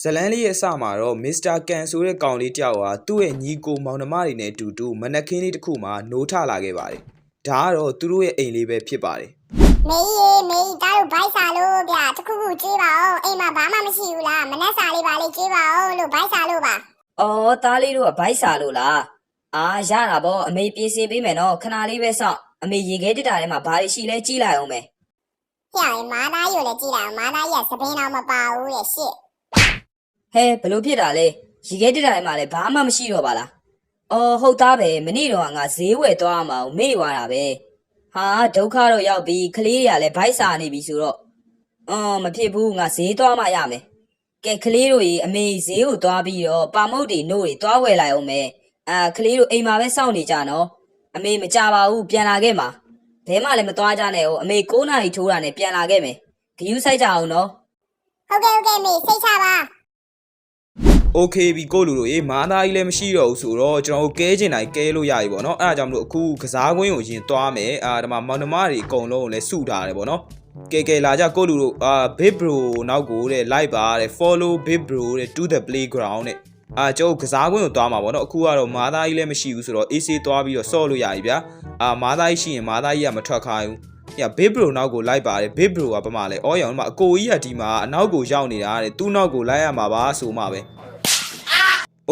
ဇလန်းလေးရဲ့အစမှာတော့မစ္စတာကန်ဆိုတဲ့ကောင်လေးတယောက်ဟာသူ့ရဲ့ညီကိုမောင်နှမတွေနဲ့အတူတူမနက်ခင်းလေးတစ်ခုမှာနိုးထလာခဲ့ပါတယ်။ဒါကတော့သူတို့ရဲ့အိမ်လေးပဲဖြစ်ပါတယ်မေးရေမေးတားတို့ဘိုက်စာလို့ဗျတခုခုကြေးပါအောင်အိမ်မှာဘာမှမရှိဘူးလားမနှက်စာလေးပါလေးကြေးပါအောင်လို့ဘိုက်စာလို့ပါ။အော်သားလေးတို့ကဘိုက်စာလို့လား။အာရတာပေါ့အမေပြင်ဆင်ပေးမယ်နော်ခဏလေးပဲစောင့်အမေရေခဲတက်တာထဲမှာဘာတွေရှိလဲကြည့်လိုက်အောင်မယ်ဟဲ့ရင်မာသားရွလည်းကြည့်လိုက်အောင်မာသားကြီးကသပင်းတော့မပါဘူးတဲ့ရှစ်။ ဟဲဘလို့ဖြစ်တာလဲရေခဲတက်တာထဲမှာလည်းဘာမှမရှိတော့ပါလား။အော်ဟုတ်သားပဲမနေ့တော့ကငါဈေးဝယ်သွားအောင်မအောင်မေ့သွားတာပဲ။ဟာဒုက္ခတော့ရောက်ပြီကလေးတွေကလည်းဘိုက်စာနေပြီဆိုတော့အော်မဖြစ်ဘူးငါဈေးသွားမှရမယ်။ကဲကလေးတို့ရေအမေဈေးကိုသွားပြီးတော့ပါမုတ်တွေနို့တွေသွားဝယ်လိုက်အောင်မယ်။အာကလေးတို့အိမ်မှာပဲစောင့်နေကြနော်။အမေမကြပါဘူးပြန်လာခဲ့မှာ။ဘဲမှလည်းမသွားကြနဲ့ဟုတ်အမေ9နာရီထိုးတာနဲ့ပြန်လာခဲ့မယ်။ဂယူးဆိုင်ကြအောင်နော်ဟုတ်ကဲ့ဟုတ်ကဲ့မေးစိတ်ချပါ။ Okay ပြီကိုလူတို့ရေမာသားကြီးလည်းမရှိတော့ဘူးဆိုတော့ကျွန်တော်တို့ကဲချင်တိုင်းကဲလို့ရပြီပေါ့နော်။အဲဒါကြောင့်မလို့အခုကစားကွင်းကိုရင်သွားမယ်။အာဒီမှာမောင်နှမတွေအကုန်လုံးကိုလည်းစုထားတယ်ပေါ့နော်။ကဲကဲလာကြကိုလူတို့အာ Big Bro နောက်ကိုတဲ့ like ပါတဲ့ follow Big Bro တဲ့ to the playground တဲ့အာကျွန်တော်ကစားကွင်းကိုသွားမှာပေါ့နော်အခုကတော့မာသားကြီးလည်းမရှိဘူးဆိုတော့ AC သွားပြီးတော့ဆော့လို့ရပြီဗျာအာမာသားကြီးရှိရင်မာသားကြီးကမထွက်ခိုင်းဘူးည Big Bro နောက်ကိုလိုက်ပါတယ် Big Bro ကပမာလဲအော်ရောင်ဒီမှာအကိုကြီးကဒီမှာအနောက်ကိုရောက်နေတာတဲ့သူ့နောက်ကိုလိုက်ရမှာပါဆိုမှပဲ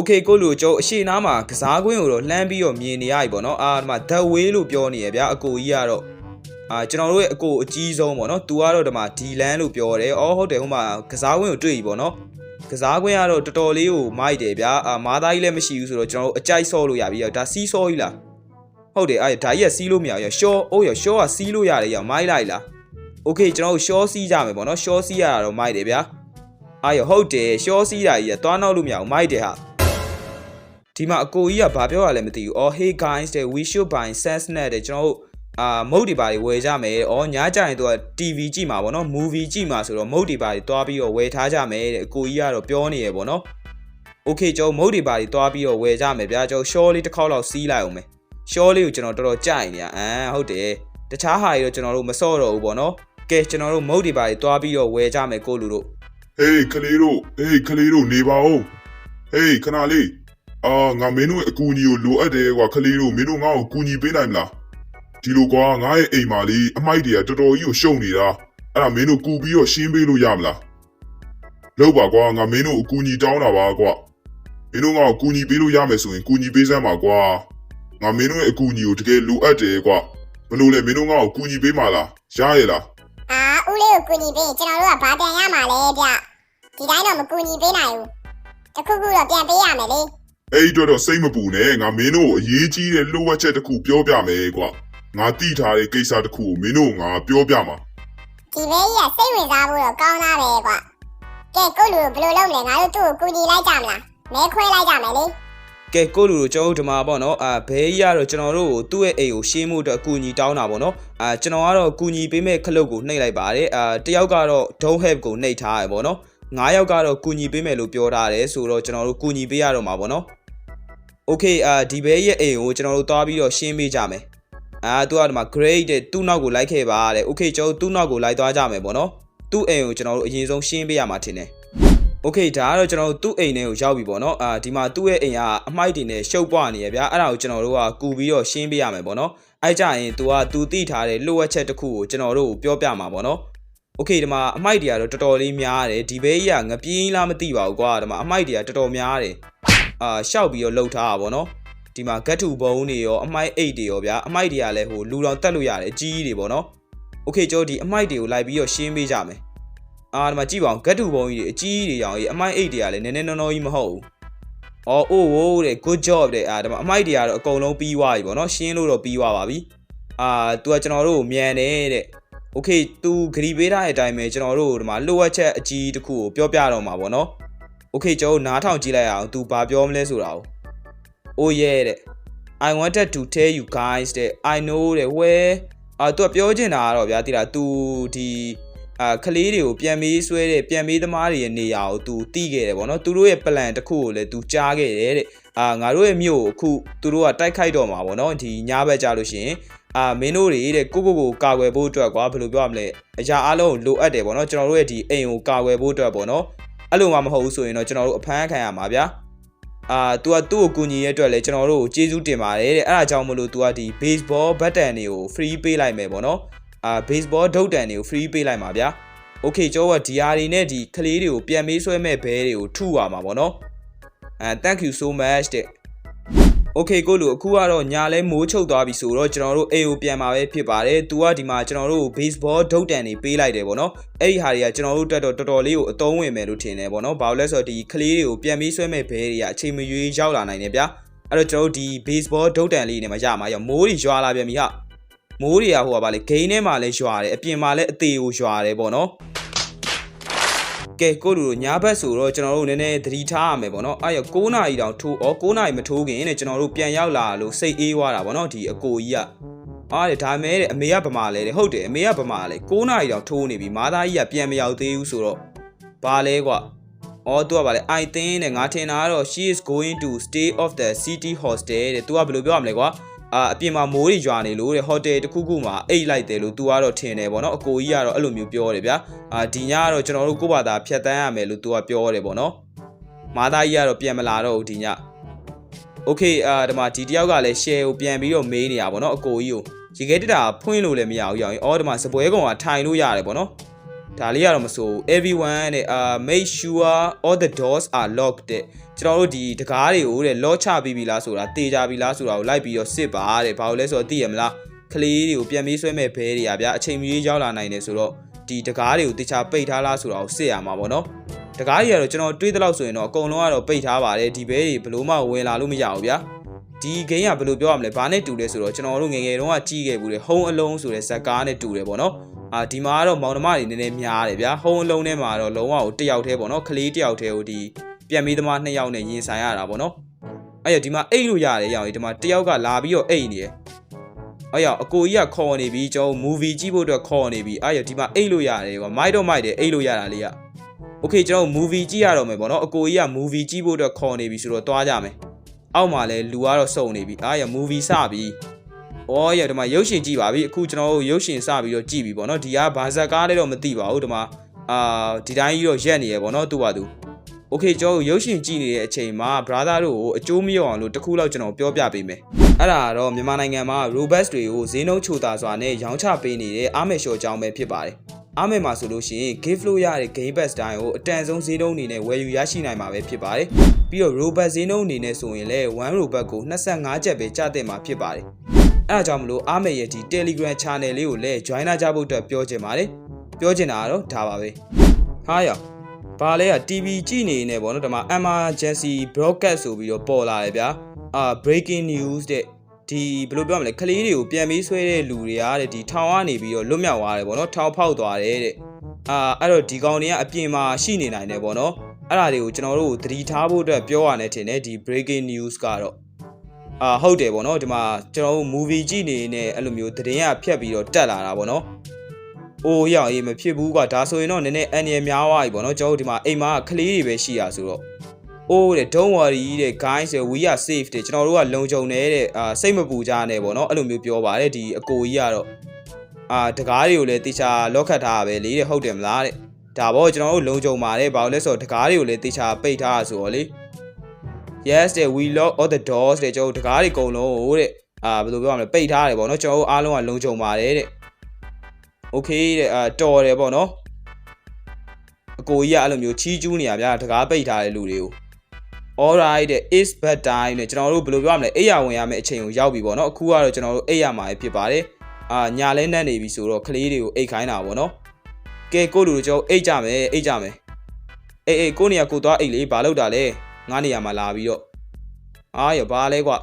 Okay ကိုလူကျော်အရှိနားမှာကစားကွင်းကိုတော့လှမ်းပြီးတော့မြင်နေရပြီပေါ့နော်အာဒီမှာ The Way လို့ပြောနေရဗျာအကိုကြီးကတော့အာကျွန်တော်တို့ရဲ့အကိုအကြီးဆုံးပေါ့နော်သူကတော့ဒီမှာ D-Land လို့ပြောတယ်အော်ဟုတ်တယ်ဟိုမှာကစားကွင်းကိုတွေ့ပြီပေါ့နော်ကစားကွင်းကတော့တော်တော်လေးကိုမိုက်တယ်ဗျာအာမာသားကြီးလည်းမရှိဘူးဆိုတော့ကျွန်တော်တို့အကြိုက်ဆော့လို့ရပြီဒါစီးဆော့ကြီးလားဟုတ်တယ်အဲဒါကြီးကစီးလို့မရဘူးရှော့အိုးရရှော့ကစီးလို့ရတယ်ရမိုက်လိုက်လား Okay ကျွန်တော်တို့ရှော့စီးကြမယ်ပေါ့နော်ရှော့စီးရတာတော့မိုက်တယ်ဗျာအာရဟုတ်တယ်ရှော့စီးတာကြီးကသွားနောက်လို့မရဘူးမိုက်တယ်ဟာ ဒီမှာအကိုကြီးကဘာပြောရလဲမသိဘူး။ Oh hey guys တဲ့ we should buy Sensnet တဲ့ကျွန်တော်တို့အာမုတ်တွေပါတွေဝယ်ကြမယ်။အော်ညကြရင်သူက TV ကြည့်မှာပေါ့နော်။ movie ကြည့်မှာဆိုတော့မုတ်တွေပါတွေတွားပြီးတော့ဝယ်ထားကြမယ်တဲ့အကိုကြီးကတော့ပြောနေရပေါ့နော်။ Okay ကျွန်တော်မုတ်တွေပါတွေတွားပြီးတော့ဝယ်ကြမယ်ဗျာ။ကျွန်တော် short လေးတစ်ခေါက်လောက်စီးလိုက်အောင်မယ်။ short လေးကိုကျွန်တော်တော်တော်ကြိုက်နေရ။အမ်ဟုတ်တယ်။တခြားဟာတွေတော့ကျွန်တော်တို့မစော့တော့ဘူးပေါ့နော်။ကဲကျွန်တော်တို့မုတ်တွေပါတွေတွားပြီးတော့ဝယ်ကြမယ်ကိုလူတို့ဟေးကလေးတို့ဟေးကလေးတို့နေပါဦးဟေးခဏလေး အာငါမင်းတို့ရဲ့အကူအညီကိုလိုအပ်တယ်ကွာကလေးတို့မင်းတို့ငါ့ကိုကူညီပေးနိုင်မလားဒီလိုကွာငါရဲ့အိမ်မှာလေးအမိုက်တွေကတော်တော်ကြီးကိုရှုံနေတာအဲ့ဒါမင်းတို့ကူပြီးတော့ရှင်းပေးလို့ရမလားလောက်ပါကွာငါမင်းတို့အကူအညီတောင်းတာပါကွာမင်းတို့ငါ့ကိုကူညီပေးလို့ရမယ်ဆိုရင်ကူညီပေးစမ်းပါကွာငါမင်းတို့ရဲ့အကူအညီကိုတကယ်လိုအပ်တယ်ကွာဘလို့လဲမင်းတို့ငါ့ကိုကူညီပေးမှာလားရရဲ့လားအာဦးလေးကိုကူညီပေးကျွန်တော်တို့ကဘာပြန်ရမှာလဲဗျဒီတိုင်းတော့မကူညီပေးနိုင်ဘူးတခုခုတော့ပြန်ပေးရမယ်လေ အဲ့ဒီတော့တော့စိတ်မပူနဲ့ငါမင်းတို့ကိုအရေးကြီးတဲ့လိုအပ်ချက်တစ်ခုပြောပြမယ်ကွာငါတိထားတဲ့ကိစ္စတစ်ခုကိုမင်းတို့ငါပြောပြမှာဒီဘေးကြီးကစိတ်ဝင်စားဖို့တော့ကောင်းသားပဲကွာကဲကိုလူကိုဘယ်လိုလုပ်မလဲငါတို့သူ့ကိုကူညီလိုက်ကြမလားမဲခွဲလိုက်ကြမယ်လေကဲကိုလူတို့ကျွန်တော်တို့ဒီမှာပေါ့နော်အာဘဲကြီးကတော့ကျွန်တော်တို့ကိုသူ့ရဲ့အိမ်ကိုရှင်းဖို့အတွက်အကူအညီတောင်းတာပေါ့နော်အာကျွန်တော်ကတော့အကူအညီပေးမဲ့ခလုတ်ကိုနှိပ်လိုက်ပါတယ်အာတယောက်ကတော့ don't have ကိုနှိပ်ထားရပေါ့နော်ငါးယောက်ကတော့ကူညီပေးမယ်လို့ပြောထားတယ်ဆိုတော့ကျွန်တော်တို့ကူညီပေးရတော့မှာပေါ့နော် Okay အာဒီဘဲရဲ့အိမ်ကိုကျွန်တော်တို့သွားပြီးတော့ရှင်းပေးကြမယ်အာသူကဒီမှာ great တဲ့သူ့နောက်ကိုလိုက်ခဲ့ပါတဲ့ Okay ကျွန်တော်တို့သူ့နောက်ကိုလိုက်သွားကြမယ်ပေါ့နော်သူ့အိမ်ကိုကျွန်တော်တို့အရင်ဆုံးရှင်းပေးရမှာထင်တယ် โอเคဒါကတော့ကျွန်တော်တို့သူ့အိမ်ထဲကိုရောက်ပြီပေါ့နော်အာဒီမှာသူ့ရဲ့အိမ်ကအမိုက်တွေနဲ့ရှုပ်ပွားနေရဗျာအဲ့ဒါကိုကျွန်တော်တို့ကကူပြီးတော့ရှင်းပေးရမယ်ပေါ့နော်အဲ့ကြရင် तू က तू တိထားတဲ့လိုအပ်ချက်တစ်ခုကိုကျွန်တော်တို့ကိုပြောပြမှာပေါ့နော်โอเคဒီမှာအမိုက်တွေကတော့တော်တော်လေးများတယ်ဒီဘေးကြီးကငပြင်းလားမသိပါဘူးကွာဒီမှာအမိုက်တွေကတော်တော်များတယ် အာရှောက်ပြီးတော့လှုပ်ထားတာပေါ့နော်ဒီမှာဂတ်တူဘုံတွေရောအမိုက်အိတ်တွေရောဗျာအမိုက်တွေကလည်းဟိုလူတော်တက်လို့ရတယ်အကြီးကြီးတွေပေါ့နော်โอเคကျွန်တော်ဒီအမိုက်တွေကိုလိုက်ပြီးတော့ရှင်းပေးကြမယ် အာဒီမှာကြည့်ပါအောင်ဂတ်တူဘုံကြီးတွေအကြီးကြီးတွေရောင်ကြီးအမိုက်အိတ်တွေကလည်းနည်းနည်းနော်နော်ကြီးမဟုတ်ဘူး။အော်အိုးဝိုးတဲ့ good job တဲ့အာဒီမှာအမိုက်တွေကတော့အကုန်လုံးပြီးသွားပြီပေါ့နော်ရှင်းလို့တော့ပြီးသွားပါပြီ။အာ तू ကကျွန်တော်တို့ကိုမြန်တယ်တဲ့။ Okay तू ဂရီပေးထားတဲ့အတိုင်းပဲကျွန်တော်တို့ဒီမှာလိုအပ်ချက်အကြီးတစ်ခုကိုပြောပြတော့မှာပေါ့နော်။ Okay ကျွန်တော်နားထောင်ကြည့်လိုက်အောင် तू ဘာပြောမလဲဆိုတာကို။ Oh yeah တဲ့ I wanted to tell you guys that I know that where အာ तू ကပြောချင်တာကတော့ဗျာတိလား तू ဒီအာကလေးတွေကိုပြန်မေးဆွဲတဲ့ပြန်မေးသမားတွေရဲ့နေရာကို तू တီးခဲ့တယ်ဗောနော်သူတို့ရဲ့ plan တစ်ခုကိုလည်း तू ကြားခဲ့တယ်တဲ့အာငါတို့ရဲ့မြို့ကိုအခုသူတို့ကတိုက်ခိုက်တော့မှာဗောနော်ဒီညဘက်ကြလို့ရှိရင်အာမင်းတို့တွေတဲ့ကိုကိုကိုကာကွယ်ဖို့အတွက်ကွာဘယ်လိုပြောရမလဲအရာအလုံးကိုလိုအပ်တယ်ဗောနော်ကျွန်တော်တို့ရဲ့ဒီအိမ်ကိုကာကွယ်ဖို့အတွက်ဗောနော် အဲ့လိုမှမဟုတ်ဘူးဆိုရင်တော့ကျွန်တော်တို့အဖမ်းခံရမှာဗျာအာ तू ကသူ့ကိုကူညီရတဲ့အတွက်လည်းကျွန်တော်တို့ကိုကျေးဇူးတင်ပါတယ်တဲ့အဲ့ဒါကြောင့်မလို့ तू ကဒီ baseball button တွေကို free ပေးလိုက်မယ်ပေါ့နော်အာ baseball ဒုတ်တန်တွေကို free ပေးလိုက်မှာဗျာ okay ကျောကဒီဟာတွေနဲ့ဒီကလေးတွေကိုပြန်မေးဆွဲမဲ့ဘဲတွေကိုထုရမှာပေါ့နော်အဲ thank you so much တဲ့ Okay ကိုလူအခုကတော့ညာလဲမိုးချုပ်သွားပြီဆိုတော့ကျွန်တော်တို့အိမ်ကိုပြန်มาပဲဖြစ်ပါတယ်။ तू ကဒီမှာကျွန်တော်တို့ baseball ဒုတ်တန်တွေပေးလိုက်တယ်ပေါ့နော်။အဲ့ဒီဟာတွေကကျွန်တော်တို့တက်တော့တော်တော်လေးကိုအသုံးဝင်မယ်လို့ထင်တယ်ပေါ့နော်။ဘာလို့လဲဆိုတော့ဒီကလေးတွေကိုပြန်ပြီးဆွဲမဲ့ဘဲတွေကအချိန်မရွေးရောက်လာနိုင်တယ်ဗျာ။အဲ့တော့ကျွန်တော်တို့ဒီ baseball ဒုတ်တန်လေးနဲ့မှရမှာရောမိုးတွေရွာလာပြန်ပြီဟာ။မိုးတွေကဟိုကပါလေဂိမ်းထဲမှာလည်းရွာတယ်အပြင်မှာလည်းအသေးကိုရွာတယ်ပေါ့နော်။ ကဲကိုလူတို့ညာဘက်ဆိုတော့ကျွန်တော်တို့နည်းနည်းသတိထားရမယ်ပေါ့နော်အဲ့ရ9နာရီတောင်ထိုးဩ9နာရီမထိုးခင်တဲ့ကျွန်တော်တို့ပြန်ရောက်လာလို့စိတ်အေးသွားတာပေါ့နော်ဒီအကိုကြီးကအားတဲ့ဒါမဲ့တဲ့အမေကဗမာလဲတဲ့ဟုတ်တယ်အမေကဗမာလဲ9နာရီတောင်ထိုးနေပြီမာသားကြီးကပြန်မရောက်သေးဘူးဆိုတော့ဘာလဲကွာအော်သူကဗာလဲ I think တဲ့ငါထင်တာကတော့ she is going to stay off the city hostel တဲ့ तू ကဘယ်လိုပြောရမလဲကွာ အာအပြင်မှာမိုးတွေရွာနေလို့တဲ့ဟိုတယ်တစ်ခုခုမှာအိတ်လိုက်တယ်လို့ तू ကတော့ထင်တယ်ပေါ့နော်အကိုကြီးကတော့အဲ့လိုမျိုးပြောတယ်ဗျာအာဒီညကတော့ကျွန်တော်တို့ကိုယ့်ဘာသာဖြတ်တန်းရမယ်လို့ तू ကပြောတယ်ပေါ့နော်မာသားကြီးကတော့ပြန်မလာတော့ဘူးဒီည Okay အာဒီမှာဒီတယောက်ကလည်း share ကိုပြန်ပြီးတော့မေးနေတာပေါ့နော်အကိုကြီးကိုရေခဲတက်တာဖွင့်လို့လည်းမရဘူးရောင်အော်ဒီမှာစပွဲကောင်ကထိုင်လို့ရတယ်ပေါ့နော် ဒါလေးကတော့မဆို everyone တဲ့အာ make sure all the doors are locked တဲ့ကျွန်တော်တို့ဒီတကားတွေကိုတဲ့ lock ချပြီးပြီလားဆိုတာတေချာပြီလားဆိုတာကိုလိုက်ပြီးတော့စစ်ပါတဲ့ဘာလို့လဲဆိုတော့သိရမလားကလေးတွေကိုပြန်ပြီးဆွဲမဲ့ဘဲတွေကဗျာအချိန်မီရောက်လာနိုင်တယ်ဆိုတော့ဒီတကားတွေကိုတေချာပိတ်ထားလားဆိုတာကိုစစ်ရမှာပေါ့နော်တကားတွေကတော့ကျွန်တော်တွေးသလောက်ဆိုရင်တော့အကုန်လုံးကတော့ပိတ်ထားပါတယ်ဒီဘဲတွေဘလို့မှဝင်လာလို့မရဘူးဗျာဒီဂိမ်းကဘယ်လိုပြောရမလဲဘာနဲ့တူလဲဆိုတော့ကျွန်တော်တို့ငယ်ငယ်တုန်းကကြီးခဲ့ဘူးလေ home alone ဆိုတဲ့ဇက်ကားနဲ့တူတယ်ပေါ့နော် အာဒီမှာကတော့မောင်နှမတွေနည်းနည်းများတယ်ဗျာ home alone ထဲမှာတော့လုံးဝကိုတစ်ယောက်တည်းပေါ့နော်ကလေးတစ်ယောက်တည်းကိုဒီပြန်ပြီးသမားနှစ်ယောက်နဲ့ရင်ဆိုင်ရတာပေါ့နော်အဲ့ရဒီမှာအိတ်လို့ရတယ်ရောင်ဒီမှာတစ်ယောက်ကလာပြီးတော့အိတ်နေတယ်အဲ့ရအကိုကြီးကခေါ်နေပြီကျွန်တော် movie ကြည့်ဖို့အတွက်ခေါ်နေပြီအဲ့ရဒီမှာအိတ်လို့ရတယ်ကွာမိုက်တော့မိုက်တယ်အိတ်လို့ရတာလေးက Okay ကျွန်တော် movie ကြည့်ရတော့မယ်ပေါ့နော်အကိုကြီးက movie ကြည့်ဖို့အတွက်ခေါ်နေပြီဆိုတော့တွားကြမယ်အောက်မှာလဲလူကတော့စုံနေပြီအားရ movie စပြီ ဩရဒီမှာရုပ်ရှင်ကြည့်ပါပြီအခုကျွန်တော်တို့ရုပ်ရှင်စပြီးတော့ကြည့်ပြီပေါ့နော်ဒီကဘာဇက်ကားလေးတော့မသိပါဘူးဒီမှာအာဒီတိုင်းကြီးတော့ရက်နေရပေါ့နော်သူ့ပါသူ Okay ကျွန်တော်တို့ရုပ်ရှင်ကြည့်နေတဲ့အချိန်မှာ brother တို့ကိုအကျိုးမရောက်အောင်လို့တခုလောက်ကျွန်တော်ပြောပြပေးမယ်အဲ့ဒါကတော့မြန်မာနိုင်ငံမှာ robust တွေကိုဈေးနှုန်းချိုတာစွာနဲ့ရောင်းချပေးနေတဲ့အာမေရှော်ကြောင်းပဲဖြစ်ပါတယ်အားမယ်မှာဆိုလို့ရှိရင် gift လို့ရတဲ့ game pass တိုင်းကိုအတန်ဆုံးဈေးနှုန်းအနေနဲ့ဝယ်ယူရရှိနိုင်မှာပဲဖြစ်ပါတယ်။ပြီးတော့ robot ဈေးနှုန်းအနေနဲ့ဆိုရင်လည်း1 robot ကို25ကျပ်ပဲကျတဲ့မှာဖြစ်ပါတယ်။ အဲအကြောင်းမလို့အားမယ်ရဲ့ဒီ Telegram channel လေးကိုလည်း join လာကြဖို့အတွက်ပြောချင်ပါတယ်။ပြောချင်တာကတော့ဒါပါပဲ။ဟာရောဘာလဲက TV ကြည့်နေနေပေါ့နော်ဒီမှာ emergency broadcast ဆိုပြီးတော့ပေါ်လာတယ်ဗျာ။အာ breaking news တဲ့ဒီဘယ်လိုပြောမလဲကလေးတွေကိုပြန်ပြီးဆွဲတဲ့လူတွေကတဲ့ဒီထောင်ကနေပြီးတော့လွတ်မြောက်သွားတယ်ပေါ့နော်ထောင်ဖောက်သွားတယ်တဲ့အာအဲ့တော့ဒီကောင်တွေကအပြင်မှာရှိနေနိုင်တယ်ပေါ့နော်အဲ့ဒါတွေကိုကျွန်တော်တို့သတိထားဖို့အတွက်ပြောရနေတယ်နဲ့ဒီ breaking news ကတော့ အာဟုတ်တယ်ပေါ့နော်ဒီမှာကျွန်တော်တို့ movie ကြည့်နေနေအဲ့လိုမျိုးသတင်းကဖြတ်ပြီးတော့တက်လာတာပေါ့နော်အိုးရအောင်အေးမဖြစ်ဘူးကွာဒါဆိုရင်တော့နည်းနည်းအန်ရများသွားပြီပေါ့နော်ကျွန်တော်တို့ဒီမှာအိမ်မှာကလေးတွေပဲရှိရဆိုတော့အိုးတဲ့ don't worry တဲ့ guys we are safe တဲ့ကျွန်တော်တို့ကလုံခြုံနေတဲ့အာစိတ်မပူကြနဲ့ပေါ့နော်အဲ့လိုမျိုးပြောပါတယ်ဒီအကိုကြီးကတော့အာတကားတွေကိုလည်းတေချာလော့ခတ်ထားတာပဲလေတဲ့ဟုတ်တယ်မလားတဲ့ဒါပေါ့ကျွန်တော်တို့လုံခြုံပါတယ်ဘာလို့လဲဆိုတော့တကားတွေကိုလည်းတေချာပိတ်ထားတာဆိုတော့လေ yes တဲ့ we lock all the doors တဲ့ကျွန်တော်တို့တကားတွေအကုန်လုံးဟိုတဲ့အာဘယ်လိုပြောရမလဲပိတ်ထားတယ်ပေါ့နော်ကျွန်တော်တို့အားလုံးကလုံခြုံပါတယ်တဲ့ okay တဲ့အာတော်တယ်ပေါ့နော်အကိုကြီးကအဲ့လိုမျိုးချီးကျူးနေရဗျာတကားပိတ်ထားတဲ့လူတွေကို alright တဲ့ is bed time တဲ့ကျွန်တော်တို့ဘယ်လိုပြောရမလဲအိယာဝင်ရမယ့်အချိန်ကိုရောက်ပြီပေါ့နော်အခုကတော့ကျွန်တော်တို့အိယာမှာဖြစ်ပါတယ်အာညာလဲနှက်နေပြီဆိုတော့ကလေးတွေကိုအိတ်ခိုင်းတာပေါ့နော်ကဲကိုလူတို့ကျွန်တော်အိတ်ကြမယ်အိတ်ကြမယ်အေးအေးကိုနေရာကိုသွားအိတ်လေးဘာလုပ်တာလဲ ငါနေရာမှာလာပြီးတော့အားရဘာလဲကွာ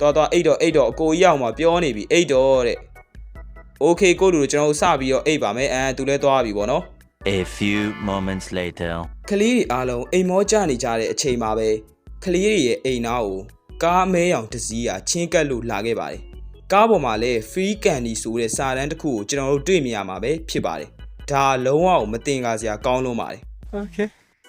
တော်တော်အိတ်တော့အိတ်တော့အကိုကြီးရောက်မှာပြောနေပြီအိတ်တော့တဲ့ okay ကိုလူတို့ကျွန်တော်တို့စပြီးတော့အိတ်ပါမယ်အဲသူလဲသွားပြီပေါ့နော် A few moments later. ကလေးတွေအားလုံးအိမ်မောကြနေကြတဲ့အချိန်မှာပဲကလေးတွေရဲ့အိမ်နာကိုကားမဲရောင်တစ်စီးကချင်းကပ်လို့လာခဲ့ပါတယ်။ကားပေါ်မှာလည်း free candy ဆိုတဲ့စာတန်းတစ်ခုကိုကျွန်တော်တို့တွေ့မြင်ရမှာပဲဖြစ်ပါတယ်။ဒါလုံးဝမတင်ကားစရာကောင်းလုံးပါတယ်။ Okay.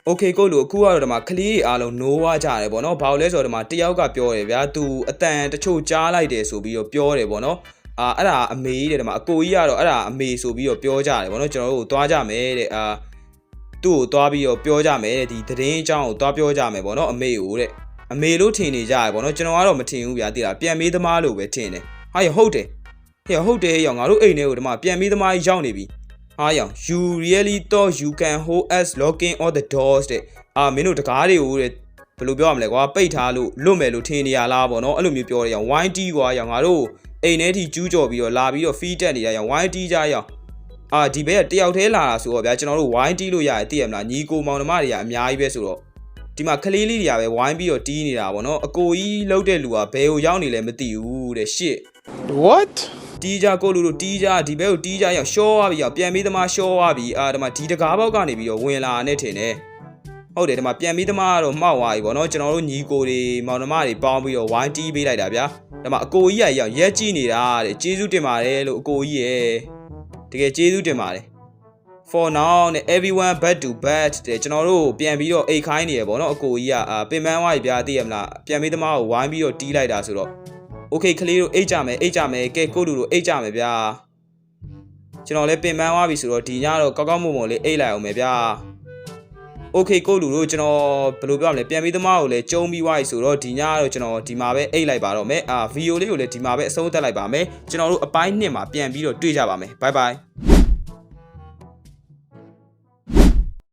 Okay ကိုလူအခုကတော့ဒီမှာကလေးတွေအားလုံးနိုးဝကြတယ်ပေါ့နော်။ဘာလို့လဲဆိုတော့ဒီမှာတယောက်ကပြောတယ်ဗျာ။ तू အတန်တချို့ကြားလိုက်တယ်ဆိုပြီးတော့ပြောတယ်ပေါ့နော်။အာအဲ့ဒါအမေတဲ့ဒီမှာအကိုကြီးကတော့အဲ့ဒါအမေဆိုပြီးတော့ပြောကြတယ်ပေါ့နော်။ကျွန်တော်တို့သွားကြမယ်တဲ့အာသူ့ကိုသွားပြီးတော့ပြောကြမယ်တဲ့ဒီသတင်းအကြောင်းကိုသွားပြောကြမယ်ပေါ့နော်အမေကိုတဲ့အမေလို့ထင်နေကြရပေါ့နော်ကျွန်တော်ကတော့မထင်ဘူးဗျာတိလားပြန်မေးသမားလို့ပဲထင်တယ်ဟာရဟုတ်တယ်ဟေ့ဟုတ်တယ်ရောငါတို့အိမ်ထဲကိုဒီမှာပြန်မေးသမားကြီးရောက်နေပြီ ဟာရော you really thought you can hold us locking all the doors တဲ့အာမင်းတို့တကားတွေကိုတဲ့ဘယ်လိုပြောရမလဲကွာပိတ်ထားလို့လွတ်မယ်လို့ထင်နေရလားပေါ့နော်အဲ့လိုမျိုးပြောရအောင် YT ကွာရောငါတို့အိမ်ထဲထိကျူးကျော်ပြီးတော့လာပြီးတော့ feed တက်နေရအောင် YT ကြရအောင်အာဒီဘက်ကတယောက်တည်းလာတာဆိုတော့ဗျာကျွန်တော်တို့ဝိုင်းတီးလို့ရတယ်သိရမလားညီကိုမောင်နှမတွေကအများကြီးပဲဆိုတော့ဒီမှာကလေးလေးတွေကပဲဝိုင်းပြီးတော့တီးနေတာဗောနော်အကိုကြီးလှုပ်တဲ့လူကဘယ်ကိုရောက်နေလဲမသိဘူးတဲ့ရှစ် What? တီးကြကိုလူတို့တီးကြဒီဘက်ကိုတီးကြရောက်ရှောသွားပြီရောက်ပြန်ပြီးသမားရှောသွားပြီအာဒီမှာဒီတကားဘောက်ကနေပြီးတော့ဝင်လာနဲ့ထင်တယ်ဟုတ်တယ်ဒီမှာပြန်ပြီးသမားကတော့မှောက်သွားပြီဗောနော်ကျွန်တော်တို့ညီကိုတွေမောင်နှမတွေပေါင်းပြီးတော့ဝိုင်းတီးပေးလိုက်တာဗျာဒီမှာအကိုကြီးကရောက်ရက်ကြည့်နေတာတဲ့ကျေးဇူးတင်ပါတယ်လို့အကိုကြီးရဲ့တကယ်ကျေးဇူးတင်ပါတယ် for now နဲ့ everyone back to back တဲ့ကျွန်တော်တို့ပြန်ပြီးတော့အိတ်ခိုင်းနေရပေါ့နော်အကိုကြီးကအာပင်ပန်းဝါးကြီးပြားသိရမလားပြန်ပြီးသမားကိုဝိုင်းပြီးတော့တီးလိုက်တာဆိုတော့ okay ကလေးတို့အိတ်ကြမယ်အိတ်ကြမယ်ကဲကိုလူတို့အိတ်ကြမယ်ဗျာကျွန်တော်လည်းပင်ပန်းဝါးပြီဆိုတော့ဒီညတော့ကောက်ကောက်မွန်မွန်လေးအိတ်လိုက်အောင်မယ်ဗျာ okay ကိုလူတို့ကျွန်တော်ဘယ်လိုပြောရမလဲပြန်ပြီးသမားကိုလည်းကျုံပြီးဝါးပြီဆိုတော့ဒီညကတော့ကျွန်တော်ဒီမှာပဲအိတ်လိုက်ပါတော့မယ်အာဗီဒီယိုလေးကိုလည်းဒီမှာပဲအဆုံးသတ်လိုက်ပါမယ်ကျွန်တော်တို့အပိုင်းနှစ်မှာပြန်ပြီးတော့တွေ့ကြပါမယ် bye bye